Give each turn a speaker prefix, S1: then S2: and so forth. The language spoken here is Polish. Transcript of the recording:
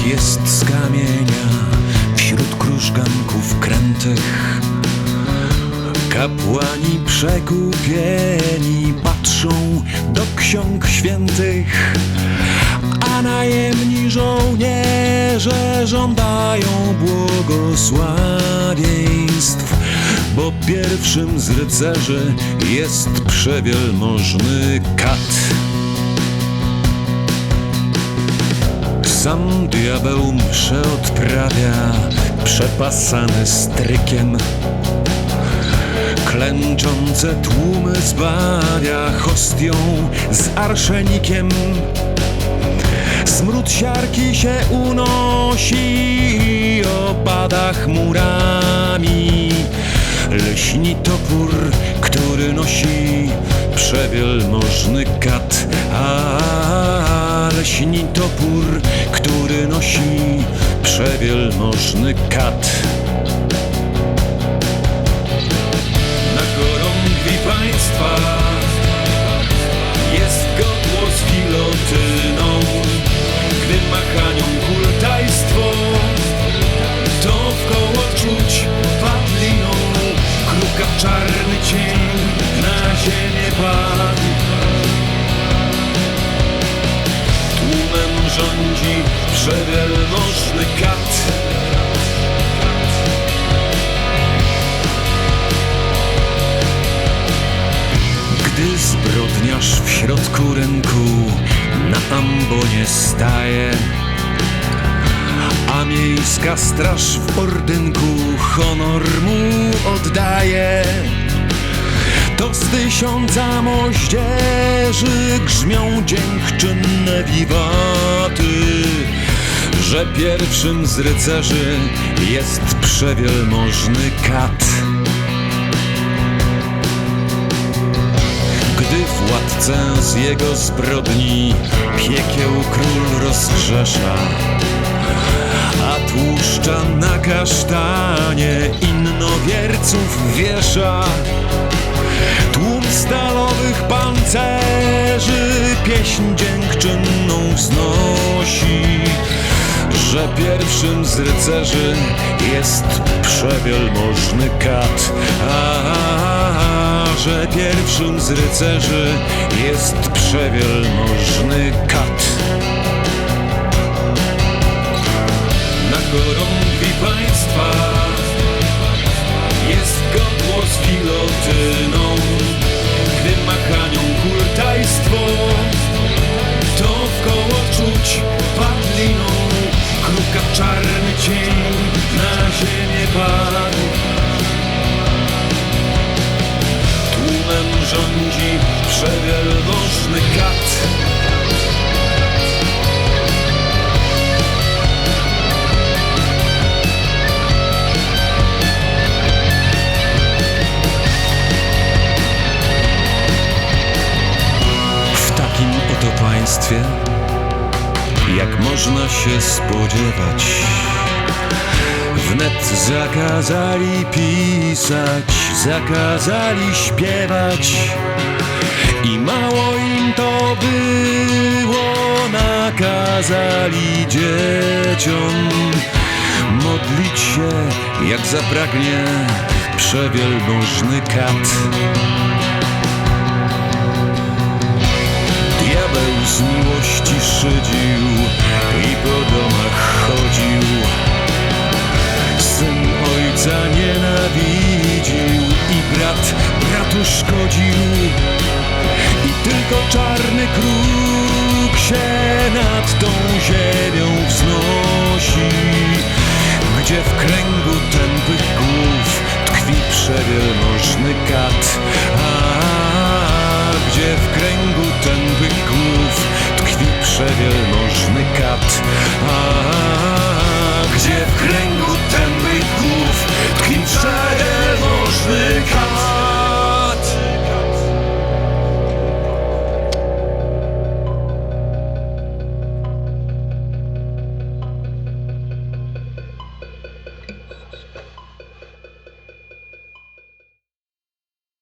S1: Tak jest z kamienia Wśród krużganków krętych. Kapłani przekupieni Patrzą do ksiąg świętych A najemni żołnierze Żądają błogosławieństw Bo pierwszym z rycerzy Jest przewielmożny kat. Sam diabeł mszę odprawia, przepasany strykiem. Klęczące tłumy zbawia hostią z arszenikiem. Smród siarki się unosi opada chmurami. Leśni topór, który nosi przewielmożny kat. A leśni topór, który nosi przewielmożny kat. Rządzi przewielmożny kat. Gdy zbrodniarz w środku rynku na ambonie staje, a miejska straż w ordynku honor mu oddaje. To z tysiąca moździerzy grzmią dziękczynne wiwaty, że pierwszym z rycerzy jest przewielmożny kat. Gdy władcę z jego zbrodni piekieł król rozgrzesza, a tłuszcza na kasztanie innowierców wiesza. Tłum stalowych pancerzy pieśń dziękczynną wznosi, że pierwszym z rycerzy jest przewielmożny kat. A, że pierwszym z rycerzy jest przewielmożny kat. Na chorągwi państwa przewielmożny kat. W takim oto państwie, jak można się spodziewać, wnet zakazali pisać, zakazali śpiewać i mało im to było, nakazali dzieciom modlić się, jak zapragnie przewielmożny kat. Diabeł z miłości szydził i po domach chodził. Syn ojca nienawidził i brat bratu szkodził. I tylko czarny kruk się nad tą ziemią wznosi, gdzie w kręgu tępych głów tkwi przewielmożny kat. A gdzie w kręgu tępych głów tkwi przewielmożny kat. A